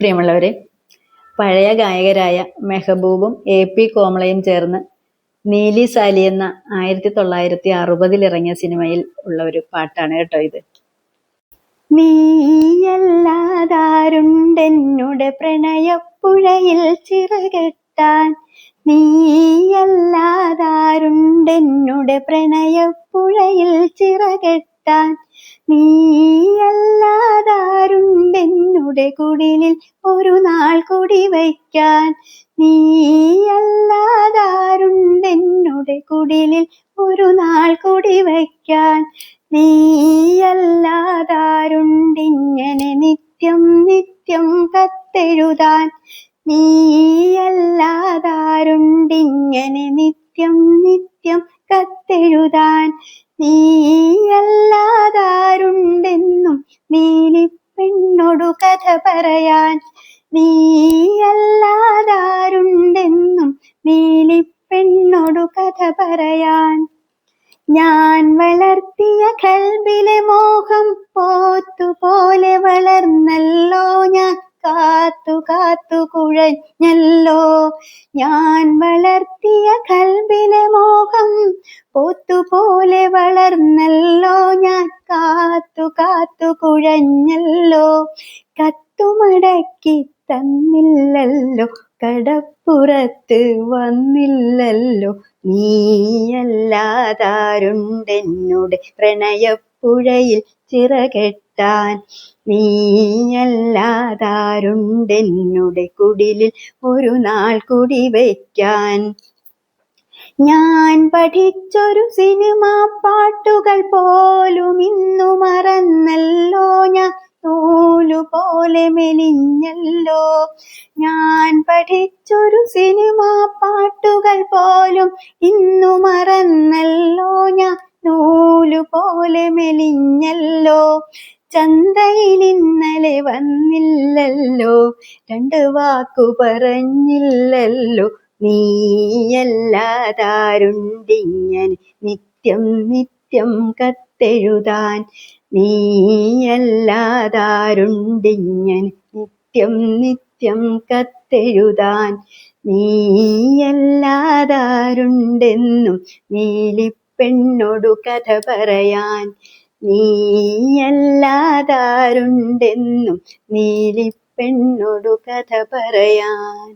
പ്രിയമുള്ളവരെ പഴയ ഗായകരായ മെഹബൂബും A P കോമളയും ചേർന്ന് നീലി സാലി എന്ന ആയിരത്തി തൊള്ളായിരത്തി അറുപതിൽ ഇറങ്ങിയ സിനിമയിൽ ഉള്ള ഒരു പാട്ടാണ് കേട്ടോ ഇത്. നീയല്ലാതാരുണ്ടെന്നുടെ പ്രണയപ്പുഴയിൽ ചിറകെട്ടാൻ നീയല്ലാതാരുണ്ടെന്നുടെ പ്രണയപ്പുഴയിൽ ചിറകെട്ടാൻ നീയല്ലാതാരുണ്ടെന്നുടെ കുടിലിൽ ഒരു നാൾ കൂടി വയ്ക്കാൻ. നീയല്ലാതാരുണ്ടെന്നുടെ കുടിലിൽ ഒരു നാൾ കൂടി വയ്ക്കാൻ. നീയല്ലാതാരുണ്ടിങ്ങനെ നിത്യം നിത്യം കത്തെഴുതാൻ. നീയല്ലാതാരുണ്ടിങ്ങനെ നിത്യം നിത്യം കത്തെഴുതാൻ. നീയല്ലാതാരുണ്ടെന്നും നീലിപ്പെണ്ണൊടു കഥ പറയാൻ നീയല്ലാതാരുണ്ടെന്നും നീലിപ്പെണ്ണൊടു കഥ പറയാൻ ഞാൻ വളർത്തിയ കൽബിലെ മോഹം പോത്തുപോലെ വളർന്ന കാത്തു കാത്തു കുഴഞ്ഞല്ലോ ഞാൻ വളർത്തിയ കൽബിലെ മോഹം പോത്തുപോലെ വളർന്നല്ലോ. ഞാൻ കാത്തു കാത്തു കുഴഞ്ഞല്ലോ കത്തുമടക്കി തന്നില്ലല്ലോ. കടപ്പുറത്ത് വന്നില്ലല്ലോ. നീയല്ലാതാരുണ്ടെന്നുടെ പ്രണയപ്പുഴയിൽ ചിറകെട്ടാൻ നീയല്ലാതാരുണ്ടെന്നുടെ കുടിലിൽ ഒരു നാൾ കുടി വയ്ക്കാൻ ഞാൻ പഠിച്ചൊരു സിനിമ പാട്ടുകൾ പോലും ഇന്നു മറന്നല്ലോ. ഞാൻ നൂലുപോലെ മെലിഞ്ഞല്ലോ. ഞാൻ പഠിച്ചൊരു സിനിമ പാട്ടുകൾ പോലും ഇന്നു മറന്നല്ലോ. ഞാൻ നൂലുപോലെ മെലിഞ്ഞല്ലോ. ചന്തയിൽ ഇന്നലെ വന്നില്ലല്ലോ രണ്ട് വാക്കു പറഞ്ഞില്ലല്ലോ. നീയല്ലാതാരുണ്ടിങ്ങനെ നിത്യം നിത്യം കത്തെഴുതാൻ നീയല്ലാതാരുണ്ടിങ്ങനെ നിത്യം നിത്യം കത്തെഴുതാൻ നീയല്ലാതാരുണ്ടെന്നും നീലിപ്പെണ്ണൊടു കഥ പറയാൻ നീയല്ലാതാരുണ്ടെന്നും നീലിപ്പെണ്ണൊടു കഥ പറയാൻ